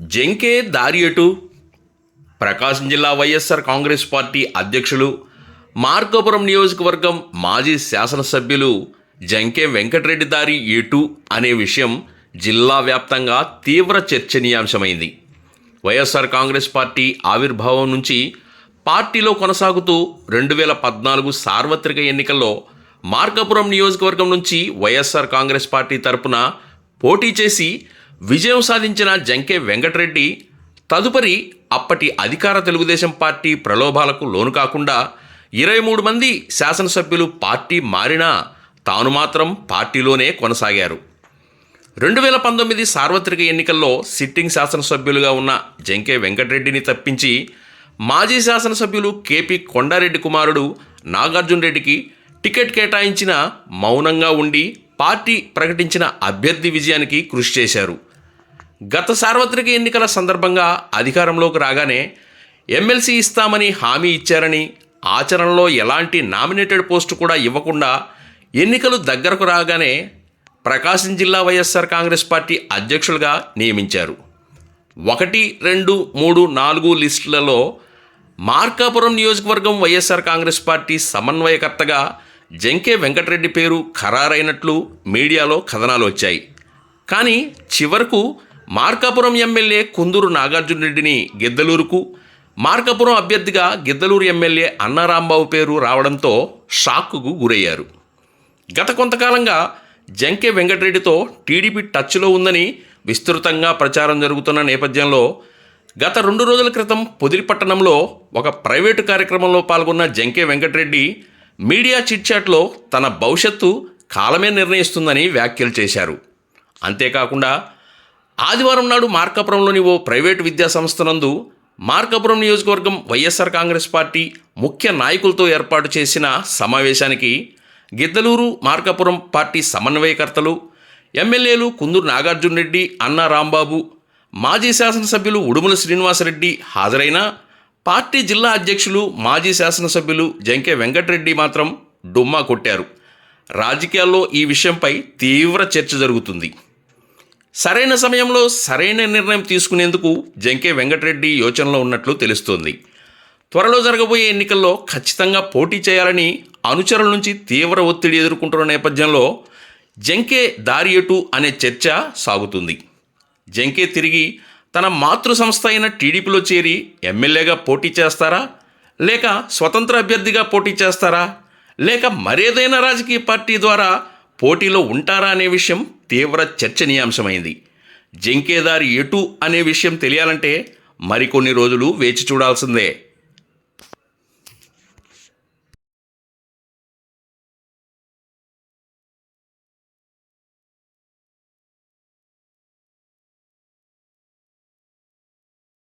జంకే దారి ఎటు ప్రకాశం జిల్లా వైఎస్ఆర్ కాంగ్రెస్ పార్టీ అధ్యక్షులు మార్కాపురం నియోజకవర్గం మాజీ శాసనసభ్యులు జంకే వెంకటరెడ్డి దారి ఎటు అనే విషయం జిల్లా వ్యాప్తంగా తీవ్ర చర్చనీయాంశమైంది. వైఎస్ఆర్ కాంగ్రెస్ పార్టీ ఆవిర్భావం నుంచి పార్టీలో కొనసాగుతూ రెండు వేల పద్నాలుగు సార్వత్రిక ఎన్నికల్లో మార్కాపురం నియోజకవర్గం నుంచి వైఎస్ఆర్ కాంగ్రెస్ పార్టీ తరపున పోటీ చేసి విజయం సాధించిన జంకే వెంకటరెడ్డి తదుపరి అప్పటి అధికార తెలుగుదేశం పార్టీ ప్రలోభాలకు లోను కాకుండా ఇరవై మూడు మంది శాసనసభ్యులు పార్టీ మారినా తాను మాత్రం పార్టీలోనే కొనసాగారు. రెండు వేల పంతొమ్మిది సార్వత్రిక ఎన్నికల్లో సిట్టింగ్ శాసనసభ్యులుగా ఉన్న జంకే వెంకటరెడ్డిని తప్పించి మాజీ శాసనసభ్యులు కేపీ కొండారెడ్డి కుమారుడు నాగార్జున రెడ్డికి టికెట్ కేటాయించిన మౌనంగా ఉండి పార్టీ ప్రకటించిన అభ్యర్థి విజయానికి కృషి చేశారు. గత సార్వత్రిక ఎన్నికల సందర్భంగా అధికారంలోకి రాగానే ఎమ్మెల్సీ ఇస్తామని హామీ ఇచ్చారని ఆచరణలో ఎలాంటి నామినేటెడ్ పోస్టు కూడా ఇవ్వకుండా ఎన్నికలు దగ్గరకు రాగానే ప్రకాశం జిల్లా వైఎస్ఆర్ కాంగ్రెస్ పార్టీ అధ్యక్షులుగా నియమించారు. ఒకటి రెండు మూడు నాలుగు లిస్టులలో మార్కాపురం నియోజకవర్గం వైఎస్ఆర్ కాంగ్రెస్ పార్టీ సమన్వయకర్తగా జంకే వెంకటరెడ్డి పేరు ఖరారైనట్లు మీడియాలో కథనాలు వచ్చాయి. కానీ చివరకు మార్కాపురం ఎమ్మెల్యే కుందూరు నాగార్జున రెడ్డిని గిద్దలూరుకు మార్కాపురం అభ్యర్థిగా గిద్దలూరు ఎమ్మెల్యే అన్నారాంబాబు పేరు రావడంతో షాక్కు గురయ్యారు. గత కొంతకాలంగా జంకే వెంకటరెడ్డితో టీడీపీ టచ్లో ఉందని విస్తృతంగా ప్రచారం జరుగుతున్న నేపథ్యంలో గత రెండు రోజుల క్రితం పొదిలిపట్టణంలో ఒక ప్రైవేటు కార్యక్రమంలో పాల్గొన్న జంకే వెంకటరెడ్డి మీడియా చిట్చాట్లో తన భవిష్యత్తు కాలమే నిర్ణయిస్తుందని వ్యాఖ్యలు చేశారు. అంతేకాకుండా ఆదివారం నాడు మార్కాపురంలోని ఓ ప్రైవేటు విద్యా సంస్థ మార్కాపురం నియోజకవర్గం వైఎస్ఆర్ కాంగ్రెస్ పార్టీ ముఖ్య నాయకులతో ఏర్పాటు చేసిన సమావేశానికి గిద్దలూరు మార్కాపురం పార్టీ సమన్వయకర్తలు ఎమ్మెల్యేలు కుందూరు నాగార్జున రెడ్డి అన్నా రాంబాబు మాజీ శాసనసభ్యులు ఉడుమల శ్రీనివాసరెడ్డి హాజరైన పార్టీ జిల్లా అధ్యక్షులు మాజీ శాసనసభ్యులు జంకే వెంకటరెడ్డి మాత్రం డుమ్మా కొట్టారు. రాజకీయాల్లో ఈ విషయంపై తీవ్ర చర్చ జరుగుతుంది. సరైన సమయంలో సరైన నిర్ణయం తీసుకునేందుకు జంకే వెంకటరెడ్డి యోచనలో ఉన్నట్లు తెలుస్తోంది. త్వరలో జరగబోయే ఎన్నికల్లో ఖచ్చితంగా పోటీ చేయాలని అనుచరుల నుంచి తీవ్ర ఒత్తిడి ఎదుర్కొంటున్న నేపథ్యంలో జంకే దారి ఎటు అనే చర్చ సాగుతుంది. జంకే తిరిగి తన మాతృ సంస్థ అయిన టీడీపీలో చేరి ఎమ్మెల్యేగా పోటీ చేస్తారా? లేక స్వతంత్ర అభ్యర్థిగా పోటీ చేస్తారా? లేక మరేదైనా రాజకీయ పార్టీ ద్వారా పోటీలో ఉంటారా అనే విషయం తీవ్ర చర్చనీయాంశమైంది. జింకేదారి ఎటు అనే విషయం తెలియాలంటే మరికొన్ని రోజులు వేచి చూడాల్సిందే.